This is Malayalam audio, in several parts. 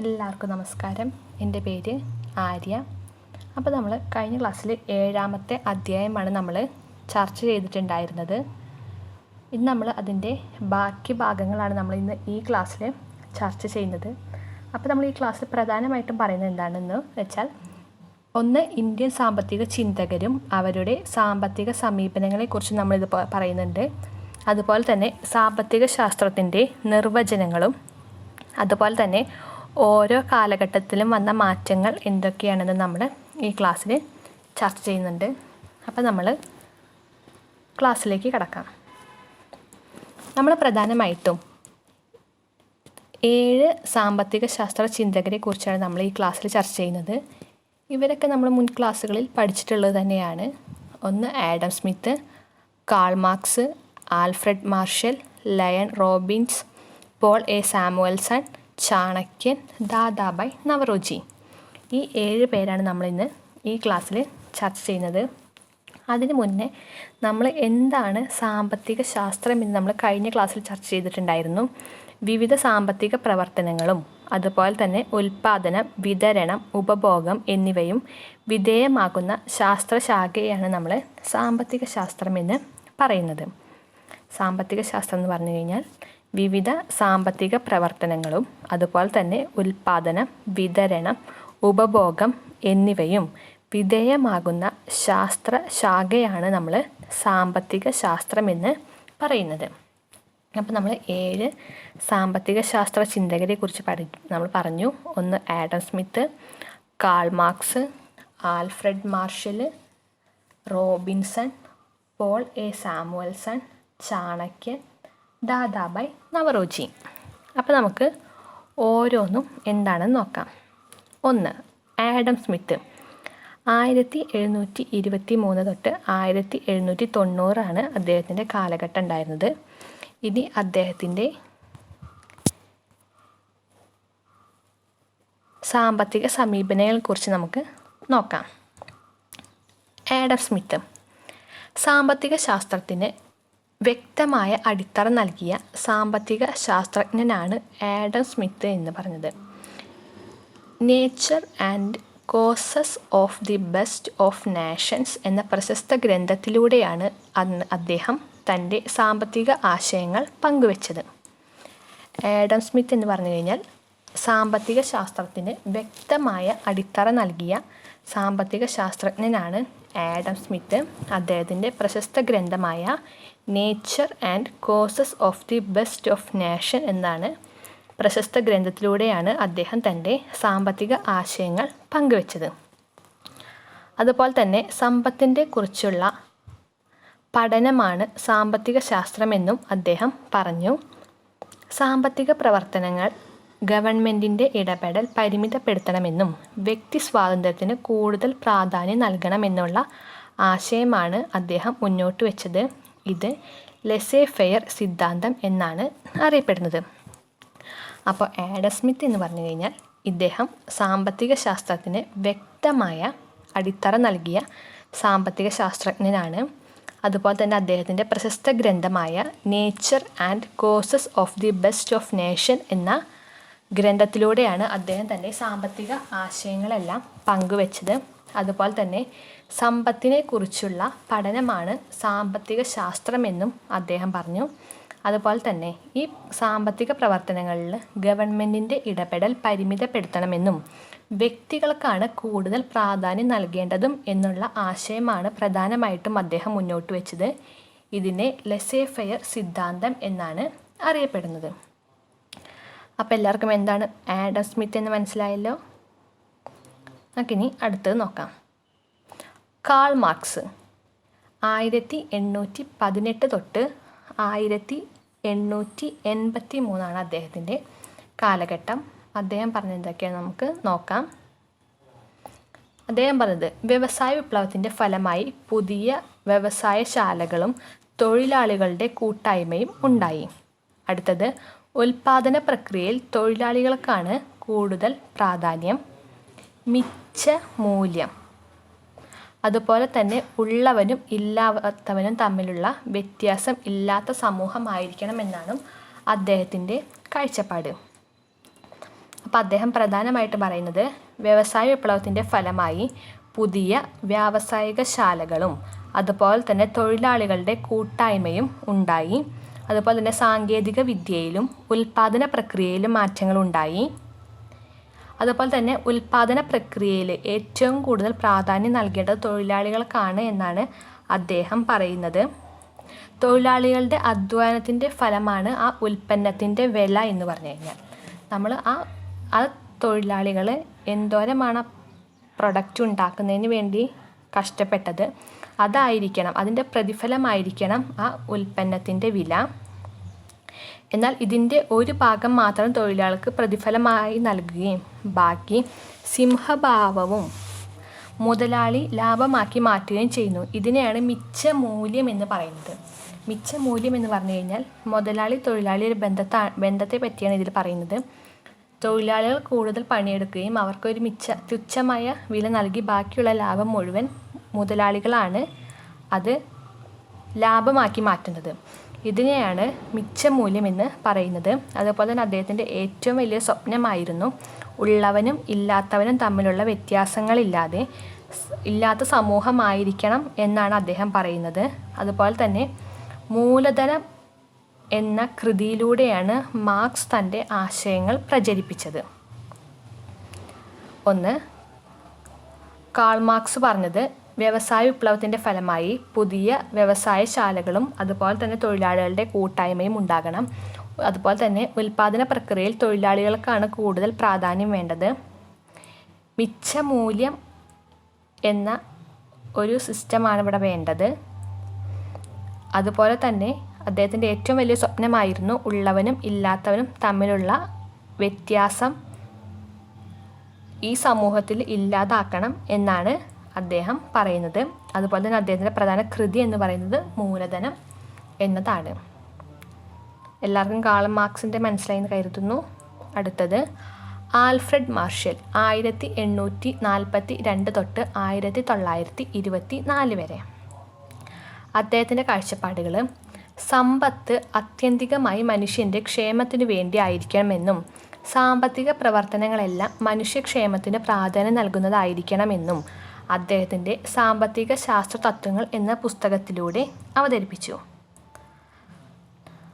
എല്ലാവർക്കും നമസ്കാരം. എന്റെ പേര് ആര്യ. അപ്പോൾ നമ്മൾ കഴിഞ്ഞ ക്ലാസ്സിൽ ഏഴാമത്തെ അധ്യായമാണ് നമ്മൾ ചർച്ച ചെയ്തിട്ടുണ്ടായിരുന്നത്. ഇന്ന് നമ്മൾ അതിന്റെ ബാക്കി ഭാഗങ്ങളാണ് നമ്മൾ ഇന്ന് ഈ ക്ലാസ്സിൽ ചർച്ച ചെയ്യുന്നത്. അപ്പോൾ നമ്മൾ ഈ ക്ലാസ്സിൽ പ്രധാനമായിട്ടും പറയുന്നത് എന്താണെന്ന് വെച്ചാൽ ഒന്ന് ഇന്ത്യൻ സാമ്പത്തിക ചിന്തകരും അവരുടെ സാമ്പത്തിക സമീപനങ്ങളെക്കുറിച്ച് നമ്മളിത് പറയുന്നുണ്ട്. അതുപോലെ തന്നെ സാമ്പത്തിക ശാസ്ത്രത്തിന്റെ നിർവചനങ്ങളും അതുപോലെ തന്നെ ഓരോ കാലഘട്ടത്തിലും വന്ന മാറ്റങ്ങൾ എന്തൊക്കെയാണെന്ന് നമ്മൾ ഈ ക്ലാസ്സിൽ ചർച്ച ചെയ്യുന്നുണ്ട്. അപ്പോൾ നമ്മൾ ക്ലാസ്സിലേക്ക് കിടക്കാം. നമ്മൾ പ്രധാനമായിട്ടും ഏഴ് സാമ്പത്തിക ശാസ്ത്ര ചിന്തകരെ കുറിച്ചാണ് നമ്മൾ ഈ ക്ലാസ്സിൽ ചർച്ച ചെയ്യുന്നത്. ഇവരൊക്കെ നമ്മൾ മുൻ ക്ലാസ്സുകളിൽ പഠിച്ചിട്ടുള്ളത് തന്നെയാണ്. ഒന്ന് Adam Smith Karl Marx Alfred Marshall Lionel Robbins Paul A Samuelson ചാണക്യൻ ദാദാബായ് നവറോജി. ഈ ഏഴ് പേരാണ് നമ്മളിന്ന് ഈ ക്ലാസ്സിൽ ചർച്ച ചെയ്യുന്നത്. അതിനു മുന്നേ നമ്മൾ എന്താണ് സാമ്പത്തിക ശാസ്ത്രം എന്ന് നമ്മൾ കഴിഞ്ഞ ക്ലാസ്സിൽ ചർച്ച ചെയ്തിട്ടുണ്ടായിരുന്നു. വിവിധ സാമ്പത്തിക പ്രവർത്തനങ്ങളും അതുപോലെ തന്നെ ഉൽപാദനം വിതരണം ഉപഭോഗം എന്നിവയും വിധേയമാകുന്ന ശാസ്ത്രശാഖയാണ് നമ്മൾ സാമ്പത്തിക ശാസ്ത്രം എന്ന് പറയുന്നത്. സാമ്പത്തിക ശാസ്ത്രം എന്ന് പറഞ്ഞു കഴിഞ്ഞാൽ വിവിധ സാമ്പത്തിക പ്രവർത്തനങ്ങളും അതുപോലെ തന്നെ ഉൽപാദനം വിതരണം ഉപഭോഗം എന്നിവയും വിധേയമാകുന്ന ശാസ്ത്ര ശാഖയാണ് നമ്മൾ സാമ്പത്തിക ശാസ്ത്രം എന്ന് പറയുന്നത്. അപ്പോൾ നമ്മൾ ഏഴ് സാമ്പത്തിക ശാസ്ത്ര ചിന്തകരെ കുറിച്ച് പഠി നമ്മൾ പറഞ്ഞു. ഒന്ന് Adam Smith Karl Marx Alfred Marshall Robinson Paul A Samuelson ചാണക്യൻ ദാദാബായ് നവറോജി. അപ്പോൾ നമുക്ക് ഓരോന്നും എന്താണെന്ന് നോക്കാം. ഒന്ന് ആഡം സ്മിത്ത്. ആയിരത്തി എഴുന്നൂറ്റി ഇരുപത്തി മൂന്ന് തൊട്ട് ആയിരത്തി എഴുന്നൂറ്റി തൊണ്ണൂറാണ് അദ്ദേഹത്തിന്റെ കാലഘട്ടം ഉണ്ടായിരുന്നത്. ഇനി അദ്ദേഹത്തിന്റെ സാമ്പത്തിക സമീപനങ്ങളെക്കുറിച്ച് നമുക്ക് നോക്കാം. Adam Smith. സാമ്പത്തിക ശാസ്ത്രത്തിന് വ്യക്തമായ അടിത്തറ നൽകിയ സാമ്പത്തിക ശാസ്ത്രജ്ഞനാണ് ആഡം സ്മിത്ത് എന്ന് പറഞ്ഞത്. Nature and causes of the best of nations എന്ന പ്രശസ്ത ഗ്രന്ഥത്തിലൂടെയാണ് അന്ന് അദ്ദേഹം തന്റെ സാമ്പത്തിക ആശയങ്ങൾ പങ്കുവച്ചത്. ആഡം സ്മിത്ത് എന്ന് പറഞ്ഞു കഴിഞ്ഞാൽ സാമ്പത്തിക ശാസ്ത്രത്തിന് വ്യക്തമായ അടിത്തറ നൽകിയ സാമ്പത്തിക ശാസ്ത്രജ്ഞനാണ് ആഡം സ്മിത്ത് അദ്ദേഹത്തിന്റെ പ്രശസ്ത ഗ്രന്ഥമായ nature and causes of the best of nation എന്നാണ് പ്രശസ്ത ഗ്രന്ഥത്തിലൂടെയാണ് അദ്ദേഹം തന്റെ സാമ്പത്തിക ആശയങ്ങൾ പങ്കുവച്ചത്. അതുപോലെ തന്നെ സമ്പത്തിന്റെ കുറിച്ചുള്ള പഠനമാണ് സാമ്പത്തിക ശാസ്ത്രമെന്നും അദ്ദേഹം പറഞ്ഞു. സാമ്പത്തിക പ്രവർത്തനങ്ങൾ ഗവൺമെന്റിന്റെ ഇടപെടൽ പരിമിതപ്പെടുത്തണമെന്നും വ്യക്തി സ്വാതന്ത്ര്യത്തിന് കൂടുതൽ പ്രാധാന്യം നൽകണമെന്നുള്ള ആശയമാണ് അദ്ദേഹം മുന്നോട്ട് വെച്ചത്. ഇത് ലെസേ ഫെയർ സിദ്ധാന്തം എന്നാണ് അറിയപ്പെടുന്നത്. അപ്പോൾ ആഡസ്മിത്ത് എന്ന് പറഞ്ഞു കഴിഞ്ഞാൽ ഇദ്ദേഹം സാമ്പത്തിക ശാസ്ത്രത്തിന് വ്യക്തമായ അടിത്തറ നൽകിയ സാമ്പത്തിക ശാസ്ത്രജ്ഞനാണ്. അതുപോലെ തന്നെ അദ്ദേഹത്തിന്റെ പ്രശസ്ത ഗ്രന്ഥമായ nature and causes of the best of nation എന്ന ഗ്രന്ഥത്തിലൂടെയാണ് അദ്ദേഹം തന്റെ സാമ്പത്തിക ആശയങ്ങളെല്ലാം പങ്കുവച്ചത്. അതുപോലെ തന്നെ സമ്പത്തിനെ കുറിച്ചുള്ള പഠനമാണ് സാമ്പത്തിക ശാസ്ത്രമെന്നും അദ്ദേഹം പറഞ്ഞു. അതുപോലെ തന്നെ ഈ സാമ്പത്തിക പ്രവർത്തനങ്ങളിൽ ഗവൺമെന്റിന്റെ ഇടപെടൽ പരിമിതപ്പെടുത്തണമെന്നും വ്യക്തികൾക്കാണ് കൂടുതൽ പ്രാധാന്യം നൽകേണ്ടതും എന്നുള്ള ആശയമാണ് പ്രധാനമായിട്ടും അദ്ദേഹം മുന്നോട്ട് വെച്ചത്. ഇതിനെ ലെസേഫയർ സിദ്ധാന്തം എന്നാണ് അറിയപ്പെടുന്നത്. അപ്പോൾ എല്ലാവർക്കും എന്താണ് ആഡം സ്മിത്ത് എന്ന് മനസ്സിലായല്ലോ? നമുക്കിനി അടുത്തത് നോക്കാം. കാൾ മാർക്സ് ആയിരത്തി എണ്ണൂറ്റി പതിനെട്ട് തൊട്ട് ആയിരത്തി എണ്ണൂറ്റി എൺപത്തി മൂന്നാണ് അദ്ദേഹത്തിന്റെ കാലഘട്ടം. അദ്ദേഹം പറഞ്ഞതൊക്കെയാണ് നമുക്ക് നോക്കാം. അദ്ദേഹം പറഞ്ഞത് വ്യവസായ വിപ്ലവത്തിന്റെ ഫലമായി പുതിയ വ്യവസായശാലകളും തൊഴിലാളികളുടെ കൂട്ടായ്മയും ഉണ്ടായി. അടുത്തത് ഉൽപാദന പ്രക്രിയയിൽ തൊഴിലാളികൾക്കാണ് കൂടുതൽ പ്രാധാന്യം. മിച്ച മൂല്യം. അതുപോലെ തന്നെ ഉള്ളവനും ഇല്ലാത്തവനും തമ്മിലുള്ള വ്യത്യാസം ഇല്ലാത്ത സമൂഹമായിരിക്കണം എന്നാണ് അദ്ദേഹത്തിന്റെ കാഴ്ചപ്പാട്. അപ്പോൾ അദ്ദേഹം പ്രധാനമായിട്ട് പറയുന്നത് വ്യവസായ വിപ്ലവത്തിന്റെ ഫലമായി പുതിയ വ്യാവസായിക ശാലകളും അതുപോലെ തന്നെ തൊഴിലാളികളുടെ കൂട്ടായ്മയും ഉണ്ടായി. അതുപോലെ തന്നെ സാങ്കേതിക വിദ്യയിലും ഉൽപാദന പ്രക്രിയയിലും മാറ്റങ്ങൾ ഉണ്ടായി അതുപോലെ തന്നെ ഉൽപാദന പ്രക്രിയയിൽ ഏറ്റവും കൂടുതൽ പ്രാധാന്യം നൽകേണ്ടത് തൊഴിലാളികൾക്കാണ് എന്നാണ് അദ്ദേഹം പറയുന്നത്. തൊഴിലാളികളുടെ അധ്വാനത്തിന്റെ ഫലമാണ് ആ ഉൽപ്പന്നത്തിന്റെ വില എന്ന് പറഞ്ഞു കഴിഞ്ഞാൽ. നമ്മൾ ആ ആ തൊഴിലാളികൾ എന്തോരമാണ് പ്രൊഡക്റ്റ് ഉണ്ടാക്കുന്നതിന് വേണ്ടി കഷ്ടപ്പെട്ടത്. അതായിരിക്കണം അതിന്റെ പ്രതിഫലമായിരിക്കണം ആ ഉൽപ്പന്നത്തിന്റെ വില. എന്നാൽ ഇതിന്റെ ഒരു ഭാഗം മാത്രം തൊഴിലാളികൾക്ക് പ്രതിഫലമായി നൽകുകയും ബാക്കി സിംഹഭാവവും മുതലാളി ലാഭമാക്കി മാറ്റുകയും ചെയ്യുന്നു. ഇതിനെയാണ് മിച്ച മൂല്യം എന്ന് പറയുന്നത്. മിച്ച മൂല്യം എന്ന് പറഞ്ഞു കഴിഞ്ഞാൽ മുതലാളി തൊഴിലാളി ഒരു ബന്ധത്താ ബന്ധത്തെ പറ്റിയാണ് ഇതിൽ പറയുന്നത്. തൊഴിലാളികൾ കൂടുതൽ പണിയെടുക്കുകയും അവർക്കൊരു മിച്ച തുച്ഛമായ വില നൽകി ബാക്കിയുള്ള ലാഭം മുഴുവൻ മുതലാളികളാണ് അത് ലാഭമാക്കി മാറ്റുന്നത്. ഇതിനെയാണ് മിച്ചമൂല്യം എന്ന് പറയുന്നത്. അതുപോലെ തന്നെ അദ്ദേഹത്തിന്റെ ഏറ്റവും വലിയ സ്വപ്നമായിരുന്നു ഉള്ളവനും ഇല്ലാത്തവനും തമ്മിലുള്ള വ്യത്യാസങ്ങളില്ലാതെ ഇല്ലാത്ത സമൂഹമായിരിക്കണം എന്നാണ് അദ്ദേഹം പറയുന്നത്. അതുപോലെ തന്നെ മൂലധനം എന്ന കൃതിയിലൂടെയാണ് മാർക്സ് തന്റെ ആശയങ്ങൾ പ്രചരിപ്പിച്ചത്. ഒന്ന് കാൾ മാർക്സ് പറഞ്ഞത് വ്യവസായ വിപ്ലവത്തിന്റെ ഫലമായി പുതിയ വ്യവസായശാലകളും അതുപോലെ തന്നെ തൊഴിലാളികളുടെ കൂട്ടായ്മയും ഉണ്ടാകണം. അതുപോലെ തന്നെ ഉൽപ്പാദന പ്രക്രിയയിൽ തൊഴിലാളികൾക്കാണ് കൂടുതൽ പ്രാധാന്യം വേണ്ടത്. മിച്ചമൂല്യം എന്ന ഒരു സിസ്റ്റമാണ് ഇവിടെ വേണ്ടത്. അതുപോലെ തന്നെ അദ്ദേഹത്തിന്റെ ഏറ്റവും വലിയ സ്വപ്നമായിരുന്നു ഉള്ളവനും ഇല്ലാത്തവനും തമ്മിലുള്ള വ്യത്യാസം ഈ സമൂഹത്തിൽ ഇല്ലാതാക്കണം എന്നാണ് അദ്ദേഹം പറയുന്നത്. അതുപോലെ തന്നെ അദ്ദേഹത്തിന്റെ പ്രധാന കൃതി എന്ന് പറയുന്നത് മൂലധനം എന്നതാണ്. എല്ലാവർക്കും കാളം മാർക്സിന്റെ മനസ്സിലായി എന്ന് കരുതുന്നു. അടുത്തത് ആൽഫ്രഡ് മാർഷൽ ആയിരത്തി എണ്ണൂറ്റി നാൽപ്പത്തി രണ്ട് തൊട്ട് ആയിരത്തി തൊള്ളായിരത്തി ഇരുപത്തി നാല് വരെ. അദ്ദേഹത്തിന്റെ കാഴ്ചപ്പാടുകൾ സമ്പത്ത് അത്യന്തികമായി മനുഷ്യന്റെ ക്ഷേമത്തിനു വേണ്ടി ആയിരിക്കണമെന്നും സാമ്പത്തിക പ്രവർത്തനങ്ങളെല്ലാം മനുഷ്യക്ഷേമത്തിന് പ്രാധാന്യം നൽകുന്നതായിരിക്കണമെന്നും അദ്ദേഹത്തിന്റെ സാമ്പത്തിക ശാസ്ത്ര തത്വങ്ങൾ എന്ന പുസ്തകത്തിലൂടെ അവതരിപ്പിച്ചു.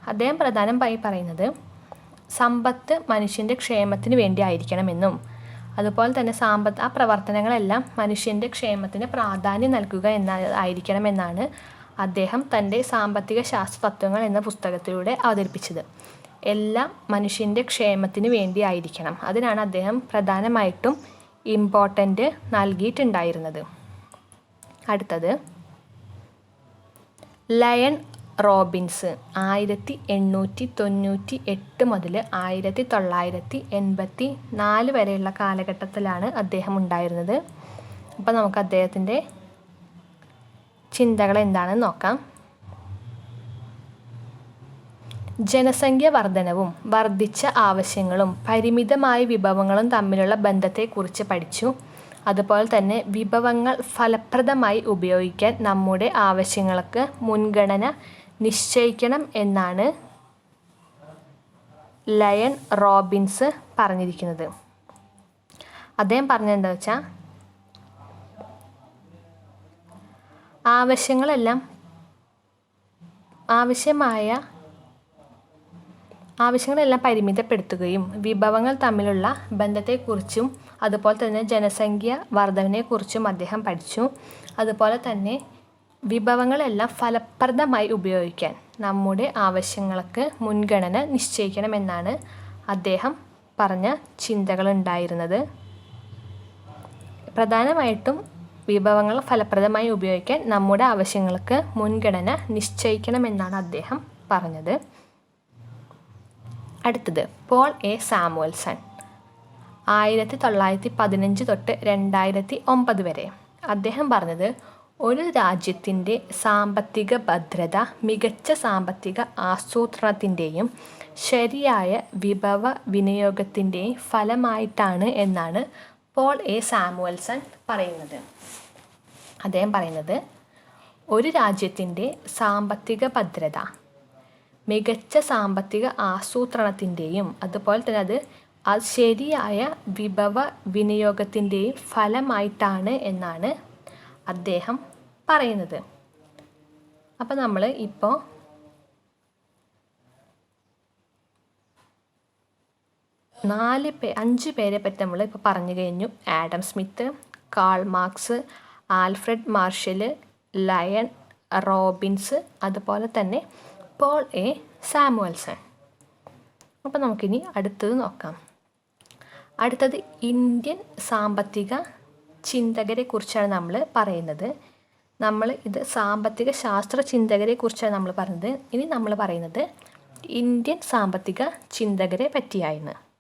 അദ്ദേഹം പ്രധാനമായി പറയുന്നത് സമ്പത്ത് മനുഷ്യന്റെ ക്ഷേമത്തിന് വേണ്ടി ആയിരിക്കണമെന്നും അതുപോലെ തന്നെ സാമ്പത്ത് ആ പ്രവർത്തനങ്ങളെല്ലാം മനുഷ്യന്റെ ക്ഷേമത്തിന് പ്രാധാന്യം നൽകുക എന്ന ആയിരിക്കണമെന്നാണ് അദ്ദേഹം തന്റെ സാമ്പത്തിക ശാസ്ത്ര തത്വങ്ങൾ എന്ന പുസ്തകത്തിലൂടെ അവതരിപ്പിച്ചത്. എല്ലാം മനുഷ്യന്റെ ക്ഷേമത്തിന് വേണ്ടി ആയിരിക്കണം. അതിനാണ് അദ്ദേഹം പ്രധാനമായിട്ടും ഇമ്പോർട്ടന്റ് നൽകിയിട്ടുണ്ടായിരുന്നത്. അടുത്തത് ലയൺ റോബിൻസ് ആയിരത്തി എണ്ണൂറ്റി തൊണ്ണൂറ്റി എട്ട് മുതൽ ആയിരത്തി തൊള്ളായിരത്തി എൺപത്തി നാല് വരെയുള്ള കാലഘട്ടത്തിലാണ് അദ്ദേഹം ഉണ്ടായിരുന്നത്. അപ്പോൾ നമുക്ക് അദ്ദേഹത്തിന്റെ ചിന്തകൾ എന്താണെന്ന് നോക്കാം. ജനസംഖ്യ വർധനവും വർദ്ധിച്ച ആവശ്യങ്ങളും പരിമിതമായ വിഭവങ്ങളും തമ്മിലുള്ള ബന്ധത്തെക്കുറിച്ച് പഠിച്ചു. അതുപോലെ തന്നെ വിഭവങ്ങൾ ഫലപ്രദമായി ഉപയോഗിക്കാൻ നമ്മുടെ ആവശ്യങ്ങൾക്ക് മുൻഗണന നിശ്ചയിക്കണം എന്നാണ് ലയൺ റോബിൻസ് പറഞ്ഞിരിക്കുന്നത്. അദ്ദേഹം പറഞ്ഞെന്താ വെച്ചാൽ ആവശ്യങ്ങളെല്ലാം ആവശ്യമായ ആവശ്യങ്ങളെല്ലാം പരിമിതപ്പെടുത്തുകയും വിഭവങ്ങൾ തമ്മിലുള്ള ബന്ധത്തെക്കുറിച്ചും അതുപോലെ തന്നെ ജനസംഖ്യ വർധനയെക്കുറിച്ചും അദ്ദേഹം പഠിച്ചു. അതുപോലെ തന്നെ വിഭവങ്ങളെല്ലാം ഫലപ്രദമായി ഉപയോഗിക്കാൻ നമ്മുടെ ആവശ്യങ്ങൾക്ക് മുൻഗണന നിശ്ചയിക്കണമെന്നാണ് അദ്ദേഹം പറഞ്ഞ ചിന്തകളുണ്ടായിരുന്നത്. പ്രധാനമായിട്ടും വിഭവങ്ങൾ ഫലപ്രദമായി ഉപയോഗിക്കാൻ നമ്മുടെ ആവശ്യങ്ങൾക്ക് മുൻഗണന നിശ്ചയിക്കണമെന്നാണ് അദ്ദേഹം പറഞ്ഞത്. അടുത്തത് പോൾ എ സാമുവൽസൺ. ആയിരത്തി തൊള്ളായിരത്തി പതിനഞ്ച് തൊട്ട് രണ്ടായിരത്തി ഒമ്പത് വരെ. അദ്ദേഹം പറഞ്ഞത് ഒരു രാജ്യത്തിന്റെ സാമ്പത്തിക ഭദ്രത മികച്ച സാമ്പത്തിക ആസൂത്രണത്തിന്റെയും ശരിയായ വിഭവ വിനിയോഗത്തിന്റെയും ഫലമായിട്ടാണ് എന്നാണ് പോൾ എ സാമുവൽസൺ പറയുന്നത്. അദ്ദേഹം പറയുന്നത് ഒരു രാജ്യത്തിന്റെ സാമ്പത്തിക ഭദ്രത മികച്ച സാമ്പത്തിക ആസൂത്രണത്തിന്റെയും അതുപോലെ തന്നെ അത് അത് ശരിയായ വിഭവ വിനിയോഗത്തിന്റെയും ഫലമായിട്ടാണ് എന്നാണ് അദ്ദേഹം പറയുന്നത്. അപ്പോൾ നമ്മൾ ഇപ്പോൾ നാല് പേ അഞ്ച് പേരെ പറ്റി നമ്മൾ ഇപ്പോൾ പറഞ്ഞു കഴിഞ്ഞു. Adam Smith Karl Marx Alfred Marshall Lionel Robbins അതുപോലെ തന്നെ പോൾ എ സാമുവൽസൺ. അപ്പോൾ നമുക്കിനി അടുത്തത് നോക്കാം. അടുത്തത് ഇന്ത്യൻ സാമ്പത്തിക ചിന്തകരെ കുറിച്ചാണ് നമ്മൾ പറയുന്നത്. നമ്മൾ ഇത് സാമ്പത്തിക ശാസ്ത്ര ചിന്തകരെ കുറിച്ചാണ് നമ്മൾ പറഞ്ഞത്. ഇനി നമ്മൾ പറയുന്നത് ഇന്ത്യൻ സാമ്പത്തിക ചിന്തകരെ പറ്റിയായിരുന്നു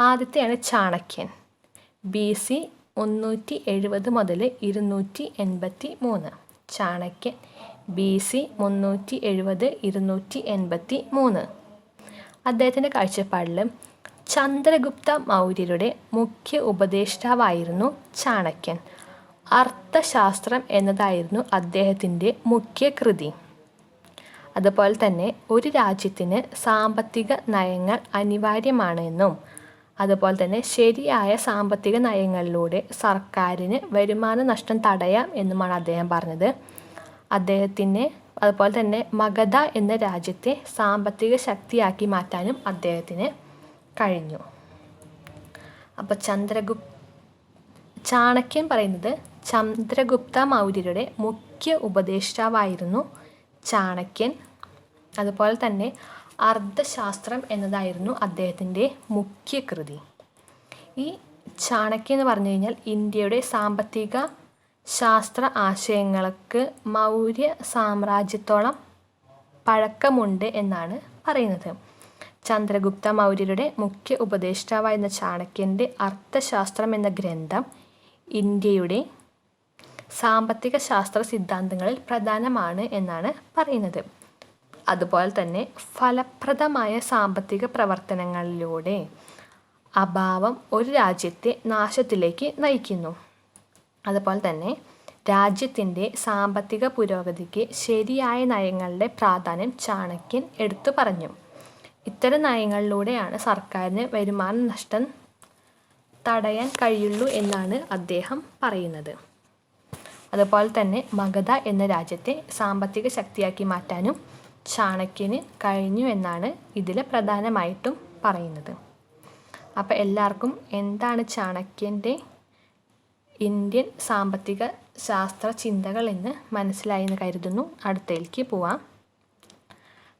ആദ്യത്തെയാണ് ചാണക്യൻ. ബി സി മുന്നൂറ്റി എഴുപത് മുതൽ ഇരുന്നൂറ്റി എൺപത്തി മൂന്ന് ചാണക്യൻ ബി സി മുന്നൂറ്റി എഴുപത് ഇരുന്നൂറ്റി എൺപത്തി മൂന്ന് അദ്ദേഹത്തിന്റെ കാഴ്ചപ്പാടിൽ ചന്ദ്രഗുപ്ത മൗര്യരുടെ മുഖ്യ ഉപദേഷ്ടാവായിരുന്നു ചാണക്യൻ. അർത്ഥശാസ്ത്രം എന്നതായിരുന്നു അദ്ദേഹത്തിന്റെ മുഖ്യ കൃതി. അതുപോലെ തന്നെ ഒരു രാജ്യത്തിന് സാമ്പത്തിക നയങ്ങൾ അനിവാര്യമാണ് എന്നും അതുപോലെ തന്നെ ശരിയായ സാമ്പത്തിക നയങ്ങളിലൂടെ സർക്കാരിന് വരുമാന നഷ്ടം തടയാം എന്നുമാണ് അദ്ദേഹം പറഞ്ഞത്. അദ്ദേഹത്തിന് അതുപോലെ തന്നെ മഗധ എന്ന രാജ്യത്തെ സാമ്പത്തിക ശക്തിയാക്കി മാറ്റാനും അദ്ദേഹത്തിന് കഴിഞ്ഞു. അപ്പോൾ ചന്ദ്രഗുപ്ത ചാണക്യൻ പറയുന്നത് ചന്ദ്രഗുപ്ത മൗര്യരുടെ മുഖ്യ ഉപദേഷ്ടാവായിരുന്നു ചാണക്യൻ. അതുപോലെ തന്നെ അർത്ഥശാസ്ത്രം എന്നതായിരുന്നു അദ്ദേഹത്തിന്റെ മുഖ്യ കൃതി. ഈ ചാണക്യ എന്ന് പറഞ്ഞു കഴിഞ്ഞാൽ ഇന്ത്യയുടെ സാമ്പത്തിക ശാസ്ത്ര ആശയങ്ങൾക്ക് മൗര്യ സാമ്രാജ്യത്തോളം പഴക്കമുണ്ട് എന്നാണ് പറയുന്നത്. ചന്ദ്രഗുപ്ത മൗര്യരുടെ മുഖ്യ ഉപദേഷ്ടാവായിരുന്ന ചാണക്യന്റെ അർത്ഥശാസ്ത്രം എന്ന ഗ്രന്ഥം ഇന്ത്യയുടെ സാമ്പത്തിക ശാസ്ത്ര സിദ്ധാന്തങ്ങളിൽ പ്രധാനമാണ് എന്നാണ് പറയുന്നത്. അതുപോലെ തന്നെ ഫലപ്രദമായ സാമ്പത്തിക പ്രവർത്തനങ്ങളിലൂടെ അഭാവം ഒരു രാജ്യത്തെ നാശത്തിലേക്ക് നയിക്കുന്നു. അതുപോലെ തന്നെ രാജ്യത്തിന്റെ സാമ്പത്തിക പുരോഗതിക്ക് ശരിയായ നയങ്ങളുടെ പ്രാധാന്യം ചാണക്യൻ എടുത്തു പറഞ്ഞു. ഇത്തരം നയങ്ങളിലൂടെയാണ് സർക്കാരിന് വരുമാന നഷ്ടം തടയാൻ കഴിയുള്ളൂ എന്നാണ് അദ്ദേഹം പറയുന്നത്. അതുപോലെ തന്നെ മഗധ എന്ന രാജ്യത്തെ സാമ്പത്തിക ശക്തിയാക്കി മാറ്റാനും ചാണക്യന് കഴിഞ്ഞു എന്നാണ് ഇതിൽ പ്രധാനമായിട്ടും പറയുന്നത്. അപ്പോൾ എല്ലാവർക്കും എന്താണ് ചാണക്യന്റെ ഇന്ത്യൻ സാമ്പത്തിക ശാസ്ത്ര ചിന്തകൾ എന്ന് മനസ്സിലായി എന്ന് കരുതുന്നു. അടുത്തേക്ക് പോവാം.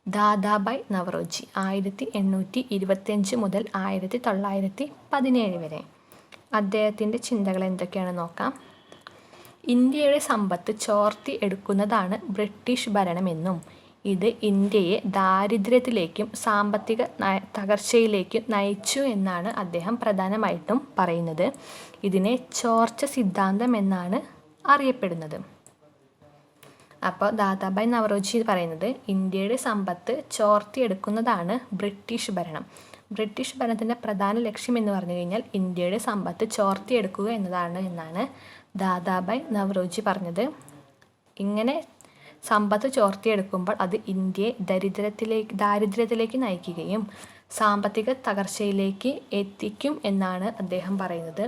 ദാദാബായ് നവറോജി ആയിരത്തി എണ്ണൂറ്റി ഇരുപത്തിയഞ്ച് മുതൽ ആയിരത്തി തൊള്ളായിരത്തി പതിനേഴ് വരെ. അദ്ദേഹത്തിന്റെ ചിന്തകൾ എന്തൊക്കെയാണ് നോക്കാം. ഇന്ത്യയുടെ സമ്പത്ത് ചോർത്തി എടുക്കുന്നതാണ് ബ്രിട്ടീഷ് ഭരണമെന്നും ഇത് ഇന്ത്യയെ ദാരിദ്ര്യത്തിലേക്കും സാമ്പത്തിക തകർച്ചയിലേക്കും നയിച്ചു എന്നാണ് അദ്ദേഹം പ്രധാനമായിട്ടും പറയുന്നത്. ഇതിനെ ചോർച്ച സിദ്ധാന്തം എന്നാണ് അറിയപ്പെടുന്നത്. അപ്പോൾ ദാദാബായ് നവറോജി പറയുന്നത് ഇന്ത്യയുടെ സമ്പത്ത് ചോർത്തിയെടുക്കുന്നതാണ് ബ്രിട്ടീഷ് ഭരണം. ബ്രിട്ടീഷ് ഭരണത്തിന്റെ പ്രധാന ലക്ഷ്യം എന്ന് പറഞ്ഞു കഴിഞ്ഞാൽ ഇന്ത്യയുടെ സമ്പത്ത് ചോർത്തിയെടുക്കുക എന്നതാണ് എന്നാണ് ദാദാബായ് നവറോജി പറഞ്ഞത്. ഇങ്ങനെ സമ്പത്ത് ചോർത്തിയെടുക്കുമ്പോൾ അത് ഇന്ത്യയെ ദരിദ്രത്തിലേക്ക് ദാരിദ്ര്യത്തിലേക്ക് നയിക്കുകയും സാമ്പത്തിക തകർച്ചയിലേക്ക് എത്തിക്കും എന്നാണ് അദ്ദേഹം പറയുന്നത്.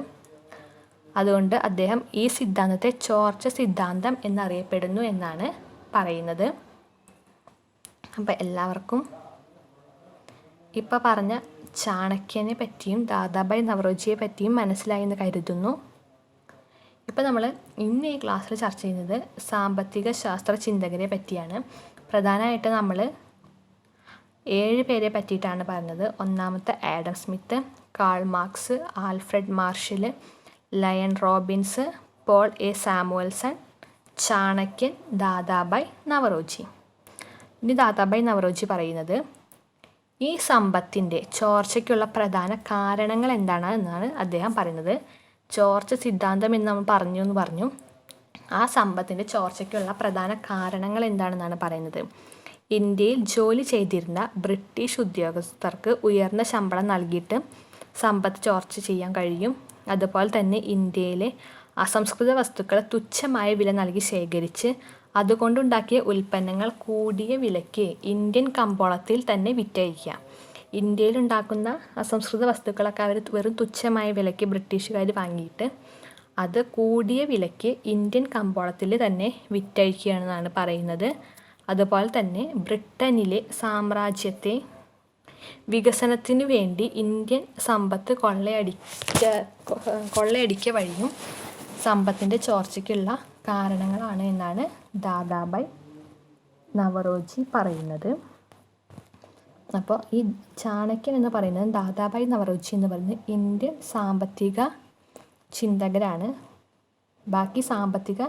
അതുകൊണ്ട് അദ്ദേഹം ഈ സിദ്ധാന്തത്തെ ചോർച്ച സിദ്ധാന്തം എന്നറിയപ്പെടുന്നു എന്നാണ് പറയുന്നത്. അപ്പോൾ എല്ലാവർക്കും ഇപ്പോൾ പറഞ്ഞ ചാണക്യനെ പറ്റിയും ദാദാബായ് നവറോജിയെ പറ്റിയും മനസ്സിലായി എന്ന് കരുതുന്നു. ഇപ്പോൾ നമ്മൾ ഇന്ന് ഈ ക്ലാസ്സിൽ ചർച്ച ചെയ്യുന്നത് സാമ്പത്തിക ശാസ്ത്ര ചിന്തകരെ പറ്റിയാണ്. പ്രധാനമായിട്ട് നമ്മൾ ഏഴ് പേരെ പറ്റിയിട്ടാണ് പറഞ്ഞത്. ഒന്നാമത്തെ Adam Smith Karl Marx Alfred Marshall Lionel Robbins Paul A Samuelson ചാണക്യൻ ദാദാബായ് നവറോജി. ഇനി ദാദാബായ് നവറോജി പറയുന്നത് ഈ സമ്പത്തിന്റെ ചോർച്ചയ്ക്കുള്ള പ്രധാന കാരണങ്ങൾ എന്താണ് എന്നാണ് അദ്ദേഹം പറയുന്നത്. ചോർച്ച സിദ്ധാന്തം എന്ന് നമ്മൾ പറഞ്ഞു എന്ന് പറഞ്ഞു. ആ സമ്പത്തിന്റെ ചോർച്ചയ്ക്കുള്ള പ്രധാന കാരണങ്ങൾ എന്താണെന്നാണ് പറയുന്നത്. ഇന്ത്യയിൽ ജോലി ചെയ്തിരുന്ന ബ്രിട്ടീഷ് ഉദ്യോഗസ്ഥർക്ക് ഉയർന്ന ശമ്പളം നൽകിയിട്ട് സമ്പത്ത് ചോർച്ച ചെയ്യാൻ കഴിയും. അതുപോലെ തന്നെ ഇന്ത്യയിലെ അസംസ്കൃത വസ്തുക്കൾ തുച്ഛമായ വില നൽകി ശേഖരിച്ച് അതുകൊണ്ടുണ്ടാക്കിയ ഉൽപ്പന്നങ്ങൾ കൂടിയ വിലയ്ക്ക് ഇന്ത്യൻ കമ്പോളത്തിൽ തന്നെ വിറ്റഴിക്കുക ഇന്ത്യയിൽ ഉണ്ടാക്കുന്ന അസംസ്കൃത വസ്തുക്കളൊക്കെ അവർ വെറും തുച്ഛമായ വിലയ്ക്ക് ബ്രിട്ടീഷുകാർ വാങ്ങിയിട്ട് അത് കൂടിയ വിലയ്ക്ക് ഇന്ത്യൻ കമ്പോളത്തിൽ തന്നെ വിറ്റഴിക്കുകയാണെന്നാണ് പറയുന്നത്. അതുപോലെ തന്നെ ബ്രിട്ടനിലെ സാമ്രാജ്യത്തെ വികസനത്തിനു വേണ്ടി ഇന്ത്യൻ സമ്പത്ത് കൊള്ളയടിക്ക കൊള്ളയടിക്ക വഴിയും സമ്പത്തിന്റെ ചോർച്ചയ്ക്കുള്ള കാരണങ്ങളാണ് എന്നാണ് ദാദാബായ് നവറോജി പറയുന്നത്. അപ്പോൾ ഈ ചാണക്യൻ എന്ന് പറയുന്നത് ദാദാബായ് നവറോജി എന്ന് പറയുന്നത് ഇന്ത്യൻ സാമ്പത്തിക ചിന്തകരാണ്. ബാക്കി സാമ്പത്തിക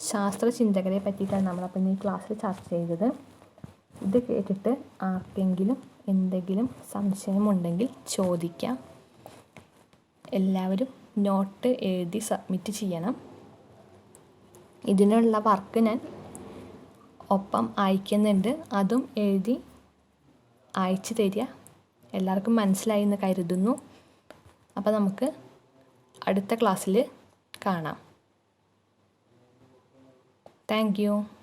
ശാസ്ത്ര ചിന്തകരെ പറ്റിയിട്ടാണ് നമ്മളപ്പോൾ ഇന്ന് ഈ ക്ലാസ്സിൽ ചർച്ച ചെയ്തത്. ഇത് കേട്ടിട്ട് ആർക്കെങ്കിലും എന്തെങ്കിലും സംശയമുണ്ടെങ്കിൽ ചോദിക്കാം. എല്ലാവരും നോട്ട് എഴുതി സബ്മിറ്റ് ചെയ്യണം. ഇതിനുള്ള വർക്ക് ഞാൻ ഒപ്പം അയക്കുന്നുണ്ട്. അതും എഴുതി അയച്ചു തരിക. എല്ലാവർക്കും മനസ്സിലായി എന്ന് കരുതുന്നു. അപ്പോൾ നമുക്ക് അടുത്ത ക്ലാസ്സിൽ കാണാം. Thank you.